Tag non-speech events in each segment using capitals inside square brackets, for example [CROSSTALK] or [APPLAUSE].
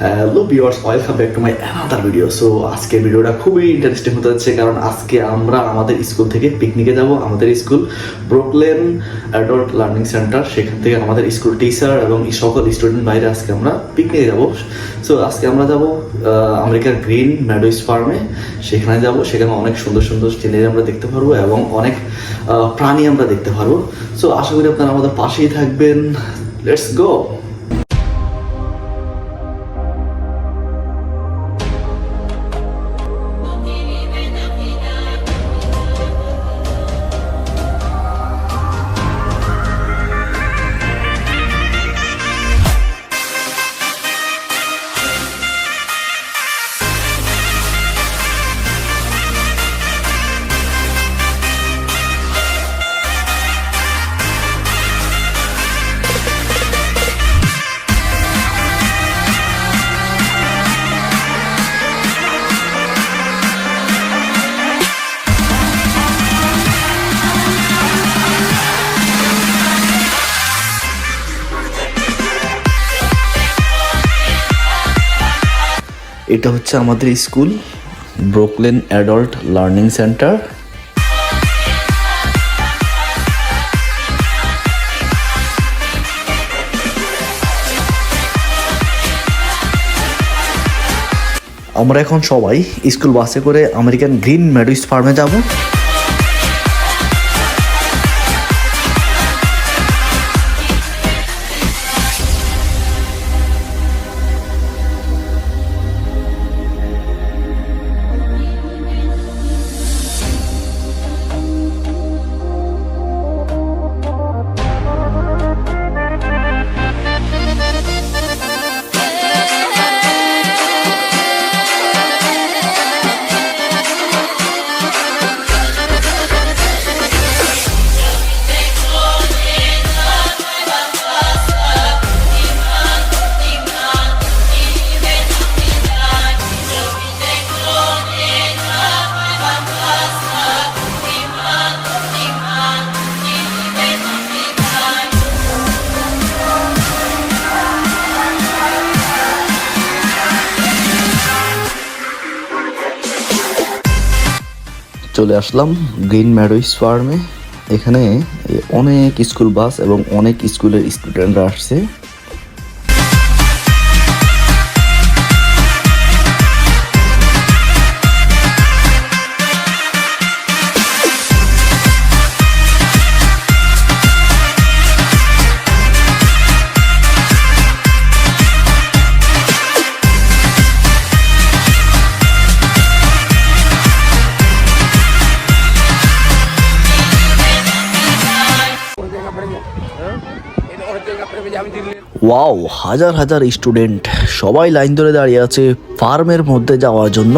Viewers welcome back to my another video so আজকে ভিডিওটা খুবই ইন্টারেস্টিং হতে যাচ্ছে, কারণ আজকে আমরা আমাদের স্কুল থেকে পিকনিকে যাব। আমাদের school Brooklyn adult learning center সেখান থেকে আমাদের স্কুল টিচার এবং সকল স্টুডেন্ট বাইরে আজকে আমরা পিকনিকে যাব। সো আজকে আমরা যাব আমেরিকার গ্রিন ম্যাডোইস ফার্মে সেখানে যাব, সেখানে অনেক সুন্দর সুন্দর সিনারি আমরা দেখতে পারব এবং অনেক প্রাণী আমরা দেখতে পারব। সো আশা করি আপনারা আমাদের পাশেই থাকবেন। লেটস গো এটা হচ্ছে আমাদের school Brooklyn adult learning center আমরা এখন সবাই স্কুল বাসে করে আমেরিকান গ্রিন মেডিস ফার্মে যাব। চলে আসলাম গ্রিন ম্যাডোইস ফার্মে। এখানে অনেক স্কুল বাস এবং অনেক স্কুলের স্টুডেন্টরা আসছে। ওয়াও হাজার হাজার স্টুডেন্ট সবাই লাইন ধরে দাঁড়িয়ে আছে ফার্মের মধ্যে যাওয়ার জন্য।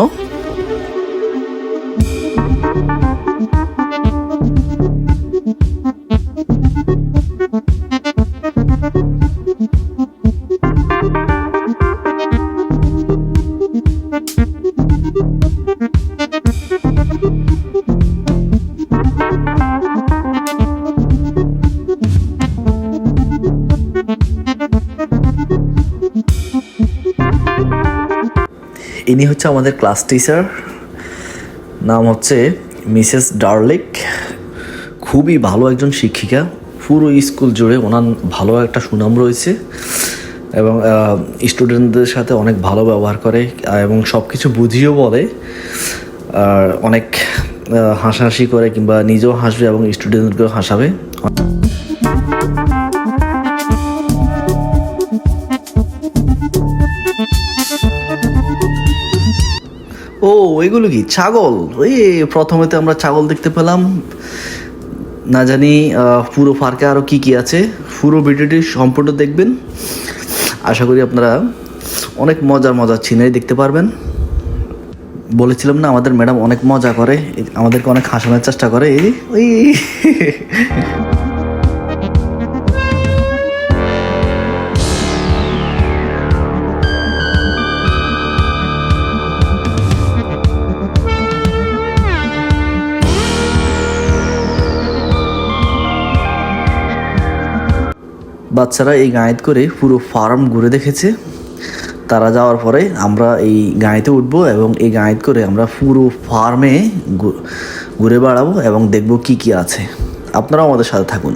ইনি হচ্ছে আমাদের ক্লাস টিচার। নাম হচ্ছে মিসেস ডার্লিক। খুবই ভালো একজন শিক্ষিকা। পুরো স্কুল জুড়ে ওনার ভালো একটা সুনাম রয়েছে এবং স্টুডেন্টদের সাথে অনেক ভালো ব্যবহার করে এবং সব কিছু বুঝিয়েও বলে। আর অনেক হাসাহাসি করে কিংবা নিজেও হাসবে এবং স্টুডেন্টদেরকেও হাসাবে। ও এগুলো কি ছাগল ওই প্রথমে তো আমরা ছাগল দেখতে পেলাম না জানি পুরো পার্কে আরও কি কি আছে পুরো ভিডিওটি সম্পূর্ণ দেখবেন আশা করি আপনারা অনেক মজার মজার সিনারি দেখতে পারবেন বলেছিলাম না আমাদের ম্যাডাম অনেক মজা করে আমাদেরকে অনেক হাসানোর চেষ্টা করে এই বাচ্চারা এই গাঁয়ত করে পুরো ফার্ম ঘুরে দেখেছে। তারা যাওয়ার পরে আমরা এই গাঁয়েতে উঠব এবং এই গাঁয়ত করে আমরা পুরো ফার্মে ঘুরে বেড়াবো এবং দেখব কি কি আছে। আপনারাও আমাদের সাথে থাকুন।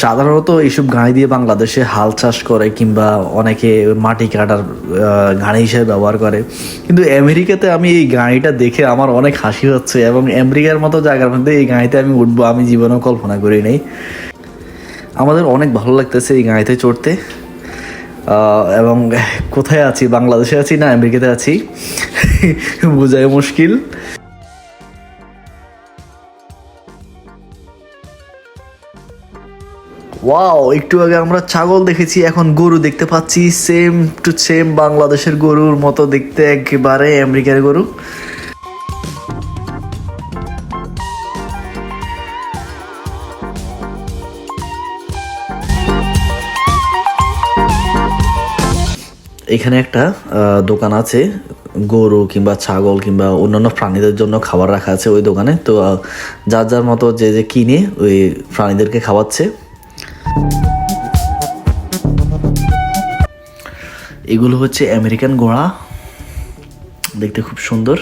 সাধারণত এইসব গাড়ি দিয়ে বাংলাদেশে হাল চাষ করে কিংবা অনেকে মাটি কাটার গাড়ি হিসেবে ব্যবহার করে। কিন্তু আমেরিকাতে আমি এই গাড়িটা দেখে আমার অনেক হাসি হচ্ছে এবং আমেরিকার মতো জায়গার মধ্যে এই গাড়িতে আমি উঠবো, আমি জীবনেও কল্পনা করি নাই। আমাদের অনেক ভালো লাগতেছে এই গাড়িতে চড়তে। এবং কোথায় আছি? বাংলাদেশে আছি না আমেরিকাতে আছি? [LAUGHS] বোঝাই মুশকিল। ওয়াও একটু আগে আমরা ছাগল দেখেছি, এখন গরু দেখতে পাচ্ছি সেম টু সেম বাংলাদেশের গরুর মতো দেখতে একেবারে আমেরিকার গরু। এখানে একটা দোকান আছে, গরু কিংবা ছাগল কিংবা অন্যান্য প্রাণীদের জন্য খাবার রাখা আছে ওই দোকানে। তো যার যার মতো যে যে কিনে ওই প্রাণীদেরকে খাওয়াচ্ছে। এগুলো হচ্ছে আমেরিকান ঘোড়া দেখতে খুব সুন্দর।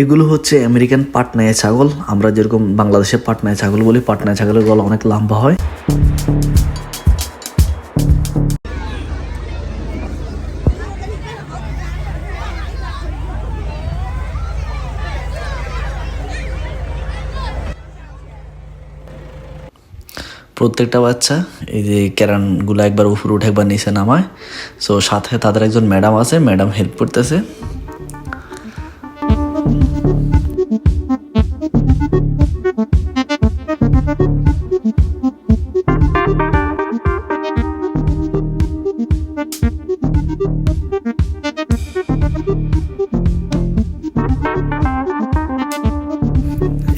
এগুলো হচ্ছে আমেরিকান পাটনায় ছাগল। আমরা যেরকম বাংলাদেশে পাটনায় ছাগল বলি, পাটনায় ছাগলের গলা অনেক লম্বা হয়। প্রত্যেকটা বাচ্চা, এই যে ক্যারানগুলো একবার উপরে উঠে একবার নিচে নামায়। সো সাথে তাদের একজন ম্যাডাম আছে, ম্যাডাম হেল্প করতেছে।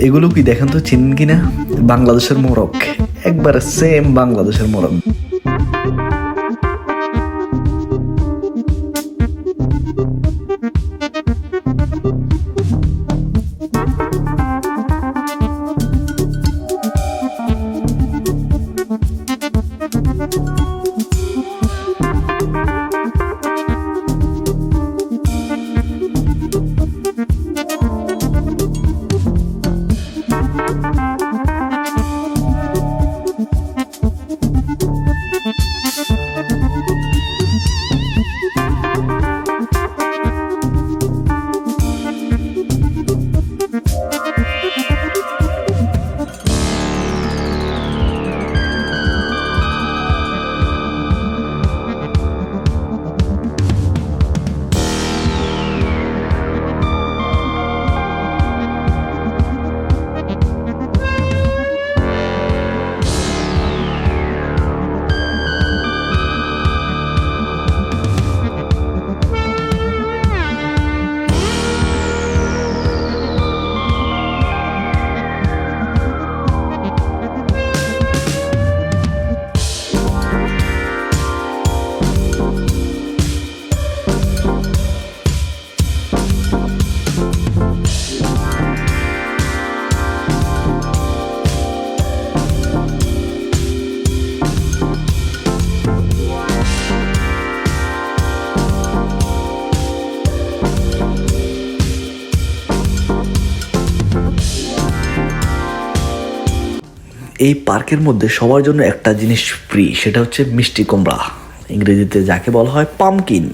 এগুলো কি দেখেন তো চিনেন কিনা? বাংলাদেশের মোরগ একবার সেম বাংলাদেশের মোরগ এই পার্কের মধ্যে সবার জন্য একটা জিনিস ফ্রি সেটা হচ্ছে মিষ্টি কুমড়া। ইংরেজিতে যাকে বলা হয় পামকিন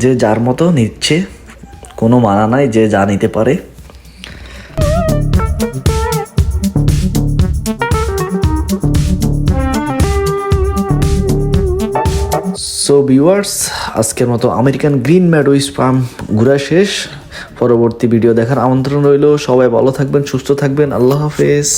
যে যার মতো নিচ্ছে, কোনো মানা নাই, যে যা নিতে পারে। সো ভিউয়ার্স আজকের মতো আমেরিকান গ্রিন ম্যাডো পাম্প ঘুরা শেষ। পরবর্তী ভিডিও দেখার আমন্ত্রণ রইল। সবাই ভালো থাকবেন, সুস্থ থাকবেন। আল্লাহ হাফেজ।